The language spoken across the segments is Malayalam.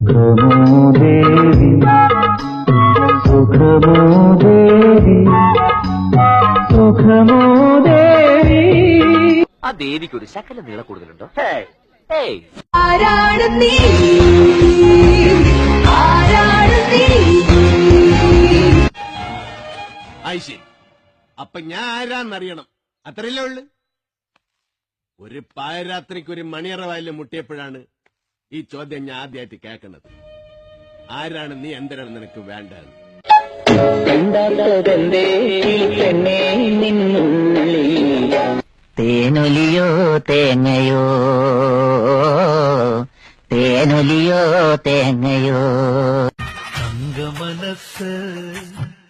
സുഖമോ ദേവി സുഖമോ ദേവി സുഖമോ ദേവി ആ ദേവിക്ക് ഒരു ശകല നീള കൂടുതലുണ്ടോ? ആരാണ് നീ? ആരാണ് നീ? അപ്പൊ ഞാൻ ആരാന്നറിയണം. അത്രയല്ലേ ഉള്ളു? ഒരു പായരാത്രിക്ക് ഒരു മണിയറ വായിൽ മുട്ടിയപ്പോഴാണ് ഈ ചോദ്യം ഞാൻ ആദ്യമായിട്ട് കേൾക്കുന്നത്. ആരാണ് നീ എന്തിനാണ് നിനക്ക് വേണ്ടത് തേനൊലിയോ തേങ്ങയോ? തേനൊലിയോ തേങ്ങയോ? തങ്കമനസ്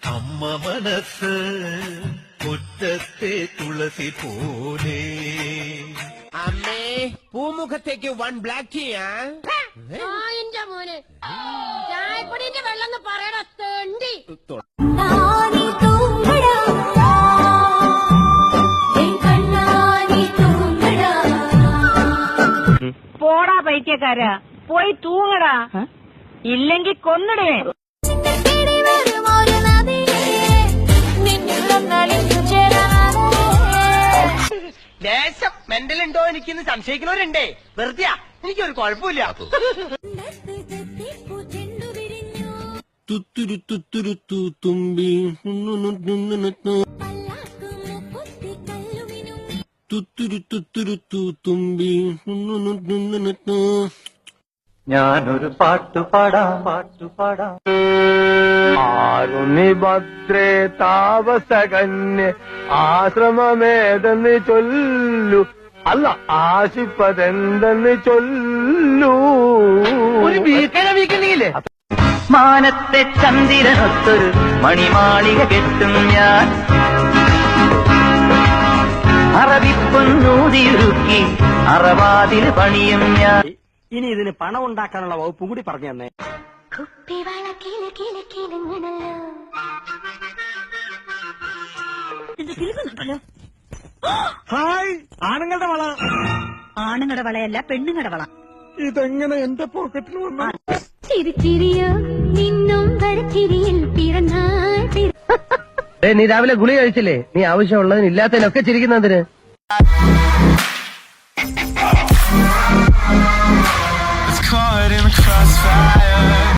അമ്മ മനസ്സ് മുറ്റത്തെ തുളസി പോലെ പൂമുഖത്തേക്ക് വൺ ബ്ലാക്ക് ചെയ്യാ. എന്റെ മോനെ. ചായപ്പൊടിന്റെ വെള്ളം തെണ്ടി. പോടാ പൈത്യക്കാരാ. പോയി തൂങ്ങടാ. ഇല്ലെങ്കി കൊന്നിടേ. തേടി മെന്റൽ ഉണ്ടോ എനിക്കിന്ന് സംശയിക്കുന്നവരുണ്ടേ? വെറുതെ എനിക്കൊരു കുഴപ്പമില്ല. തുത്തുരു തുത്തുരു തുമ്പി തുത്തുരു തുത്തുരു തുമ്പി ഞാനൊരു പാട്ടു പാടാം പാട്ടു പാടാം. ആരുണി ഭദ്രേ താപസകന്യ ആശ്രമമേതെന്ന് ചൊല്ലു. അല്ല ആശിപ്പതെന്തെന്ന് ചൊല്ലൂ. ഒരു വീക്കണില്ലേ മാനത്തെ ചന്ദിരനൊത്തൊരു മണിമാളിക കെട്ടും ഞാൻ. അറബിപ്പൊന്നൂതിയുരുക്കി അറവാതിൽ പണിയും ഞാൻ. ഇനി ഇതിന് പണം ഉണ്ടാക്കാനുള്ള വകുപ്പ് കൂടി പറഞ്ഞു തന്നെ. ഇത് കിലുക്കുന്നുണ്ടല്ലോ ഹായ് ആണുങ്ങളുടെ വള. ആണുങ്ങളുടെ വളയല്ല പെണ്ണുങ്ങളുടെ വള. ഇതെങ്ങനെ എന്റെ പോക്കറ്റിൽ വന്നു? ചിരിച്ചിരിയോ നിന്നും വരച്ചിരിയിൽ പിറന്നാൾ പിറ നീ രാവിലെ ഗുളി കഴിച്ചില്ലേ? നീ ആവശ്യമുള്ളതിന് ഇല്ലാത്തതിനൊക്കെ ചിരിക്കുന്നതിന്. Caught in the crossfire.